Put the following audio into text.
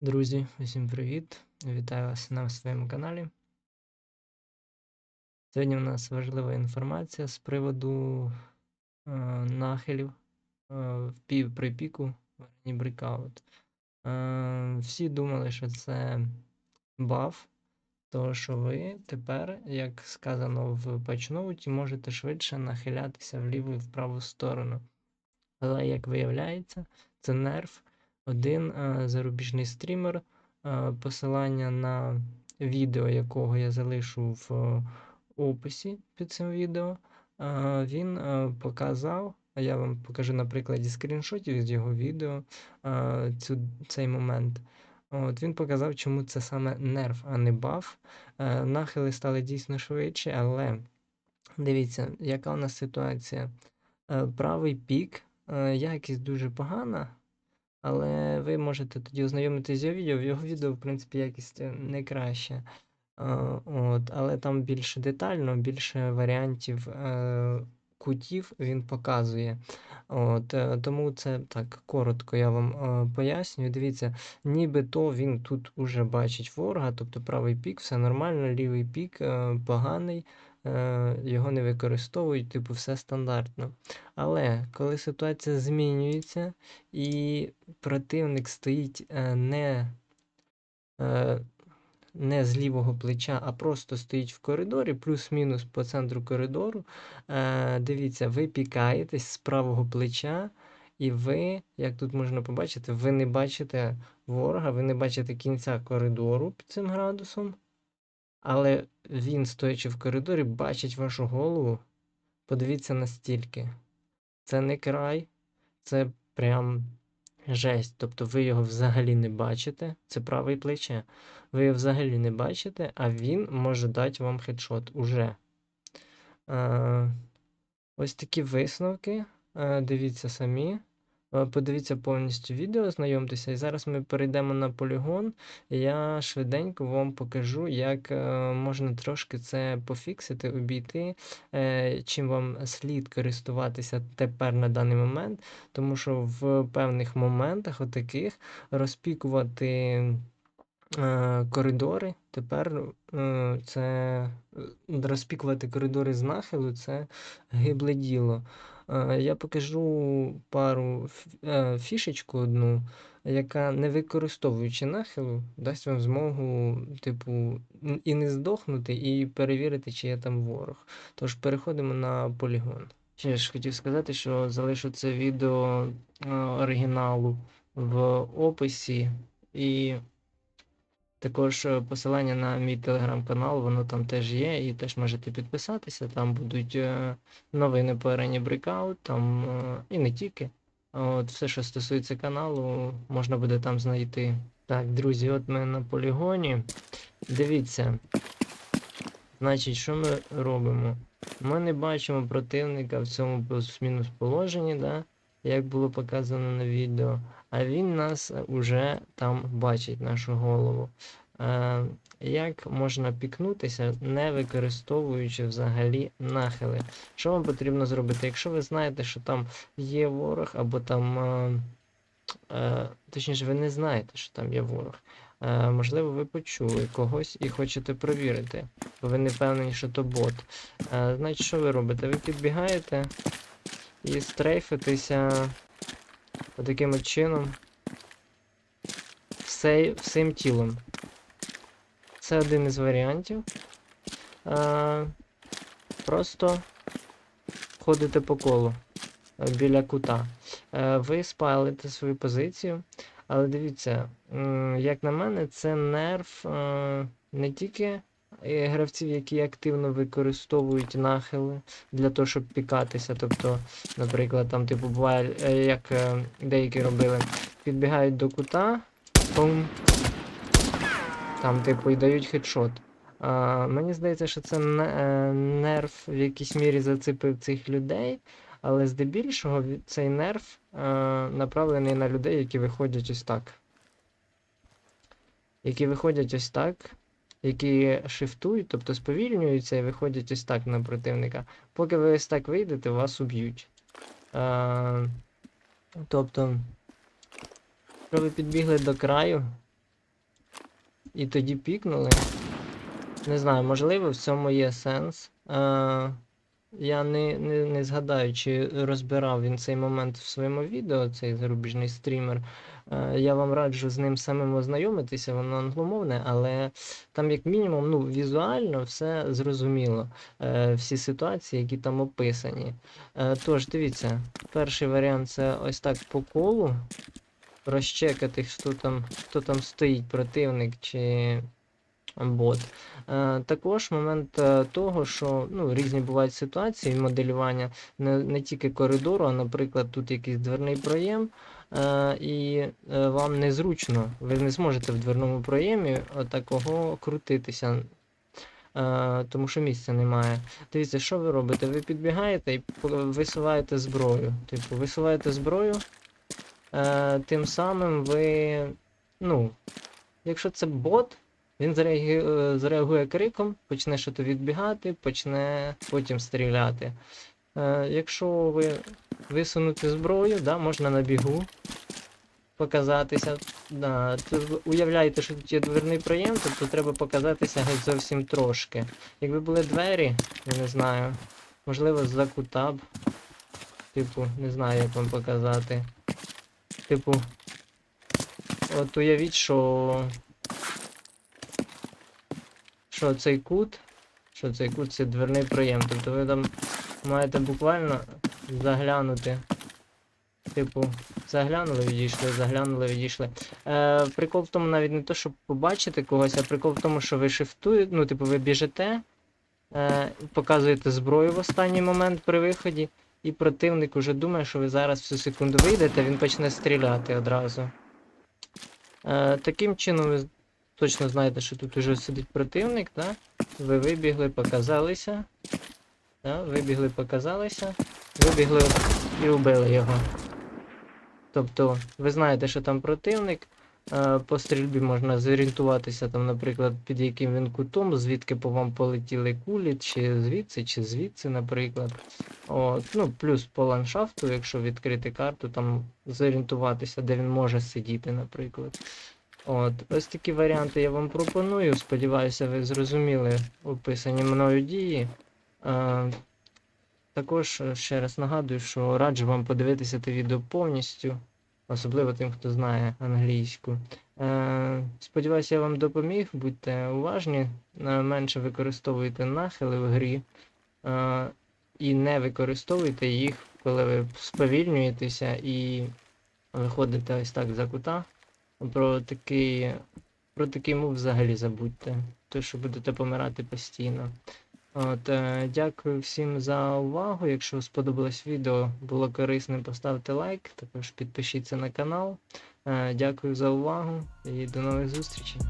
Друзі, усім привіт! Вітаю вас на своєму каналі. Сьогодні у нас важлива інформація з приводу е, нахилів е, пів при піку Arena Breakout. Е, всі думали, що це баф, тому що ви тепер, як сказано в патчноуті, можете швидше нахилятися вліву і в праву сторону. Але, як виявляється, це нерв. Один е, зарубіжний стрімер, е, посилання на відео, якого я залишу в е, описі під цим відео, він показав, а я вам покажу на прикладі скріншотів з його відео цю, цей момент. От, Він показав, чому це саме нерв, а не баф. Нахили стали дійсно швидше, але дивіться, яка у нас ситуація. Правий пік, якість дуже погана. Але ви можете тоді ознайомитися з його відео. В його відео, в принципі, якість е, не краща. От, але там більше детально, більше варіантів е, кутів він показує. От, е, тому це так коротко я вам е, пояснюю. Дивіться, нібито він тут уже бачить ворога, тобто правий пік, все нормально, лівий пік е, поганий. Е, Його не використовують, типу, все стандартно. Але коли ситуація змінюється, і противник стоїть е, не, е, не з лівого плеча, а просто стоїть в коридорі, плюс-мінус по центру коридору. Дивіться, ви пікаєтесь з правого плеча, і ви, як тут можна побачити, ви не бачите ворога, ви не бачите кінця коридору під цим градусом. Але він, стоячи в коридорі, бачить вашу голову. Подивіться настільки. Це не край, це прям жесть. Тобто ви його взагалі не бачите. Це праве плече. Ви його взагалі не бачите, а він може дати вам хедшот уже. Е, ось такі висновки. Е, дивіться самі. Е, Подивіться повністю відео, знайомтеся. І зараз ми перейдемо на полігон. Я швиденько вам покажу, як е, можна трошки це пофіксити, обійти, е, чим вам слід користуватися тепер на даний момент. Тому що в певних моментах, отаких, розпікувати коридори. Тепер це розпікувати коридори з нахилу це гибле діло. Е, Я покажу пару е, фішечку одну, яка, не використовуючи нахилу, дасть вам змогу, типу, і не здохнути, і перевірити, чи є там ворог. Тож переходимо на полігон. Ще ж хотів сказати, що залишу це відео е, оригіналу в описі і. Також е, посилання на мій телеграм-канал, воно там теж є, і теж можете підписатися. Там будуть е, новини по арені Breakout, там е, і не тільки. От Все, що стосується каналу, можна буде там знайти. Так, друзі, от ми на полігоні. Дивіться. Значить, що ми робимо? Ми не бачимо противника в цьому плюс-мінус положенні, да? Як було показано на відео. А він нас уже там бачить, нашу голову. Е, як можна пікнутися, не використовуючи взагалі нахили? Що вам потрібно зробити? Якщо ви знаєте, що там є ворог, або там. Е, е, точніше, ви не знаєте, що там є ворог. Е, можливо, ви почули когось і хочете перевірити, бо ви не впевнені, що то бот. Е, значить, що ви робите? Ви підбігаєте і стрейфитеся таким чином все, всім тілом. Це один із варіантів. Е, просто ходите по колу е, біля кута. Е, ви спалите свою позицію. Але дивіться, як на мене, це нерв е, не тільки гравців, які активно використовують нахили для того, щоб пікатися. Тобто, наприклад, там, типу, буває, е, як е, деякі робили, підбігають до кута, пум, там, типу, і дають хедшот. А, мені здається, що це е, нерв в якійсь мірі зацепив цих людей, але здебільшого цей нерв е, направлений на людей, які виходять ось так. Які виходять ось так, які шифтують, тобто сповільнюються і виходять ось так на противника. Поки ви ось так вийдете, вас уб'ють. Тобто, якщо ви підбігли до краю, і тоді пікнули. Не знаю, можливо, в цьому є сенс. Е, я не, не, не згадаю, чи розбирав він цей момент в своєму відео, цей зарубіжний стрімер. Е, я вам раджу з ним самим ознайомитися, воно англомовне, але там, як мінімум, ну, візуально все зрозуміло. Е, всі ситуації, які там описані. Е, тож, дивіться, перший варіант це ось так по колу. Розчекати, хто там, хто там стоїть, противник чи бот. Е, також момент е, того, що ну, різні бувають ситуації моделювання не, не тільки коридору, а, наприклад, тут якийсь дверний проєм, е, і вам незручно, ви не зможете в дверному проємі такого крутитися. Тому що місця немає. Дивіться, що ви робите? Ви підбігаєте і висуваєте зброю. Типу, висуваєте зброю, тим самим ви. Ну, якщо це бот, він зареагує, зареагує криком, почне щось відбігати, почне потім стріляти. Е, якщо ви висунути зброю, да, можна на бігу показатися. Да, уявляєте, що тут є дверний проєм, тобто треба показатися геть зовсім трошки. Якби були двері, я не знаю, можливо, за кута б. Типу, не знаю, як вам показати. Типу, от уявіть, що. Що цей кут, що цей кут це дверний проєм. Тобто ви там маєте буквально заглянути. Типу, заглянули, відійшли, заглянули, відійшли. Е, прикол в тому навіть не то, щоб побачити когось, а прикол в тому, що ви шифтуєте, ну, типу, ви біжите, е, показуєте зброю в останній момент при виході, і противник уже думає, що ви зараз всю секунду вийдете, він почне стріляти одразу. Е, таким чином ви точно знаєте, що тут уже сидить противник, да? ви вибігли, показалися. Да? Вибігли, показалися, вибігли і вбили його. Тобто, ви знаєте, що там противник. е, По стрільбі можна зорієнтуватися, там, наприклад, під яким він кутом, звідки по вам полетіли кулі, чи звідси, чи звідси, наприклад. От, ну, плюс по ландшафту, якщо відкрити карту, там зорієнтуватися, де він може сидіти, наприклад. От, ось такі варіанти я вам пропоную. Сподіваюся, ви зрозуміли описані мною дії. Е, також е, ще раз нагадую, що раджу вам подивитися те відео повністю, особливо тим, хто знає англійську. Е, сподіваюся, я вам допоміг. Будьте уважні, е, менше використовуйте нахили в грі е, і не використовуйте їх, коли ви сповільнюєтеся і виходите ось так за кута. Про такий, про такий мув взагалі забудьте, то що будете помирати постійно. От, е, дякую всім за увагу. Якщо сподобалось відео, було корисним, поставте лайк, також підпишіться на канал. Е, дякую за увагу і до нових зустрічей.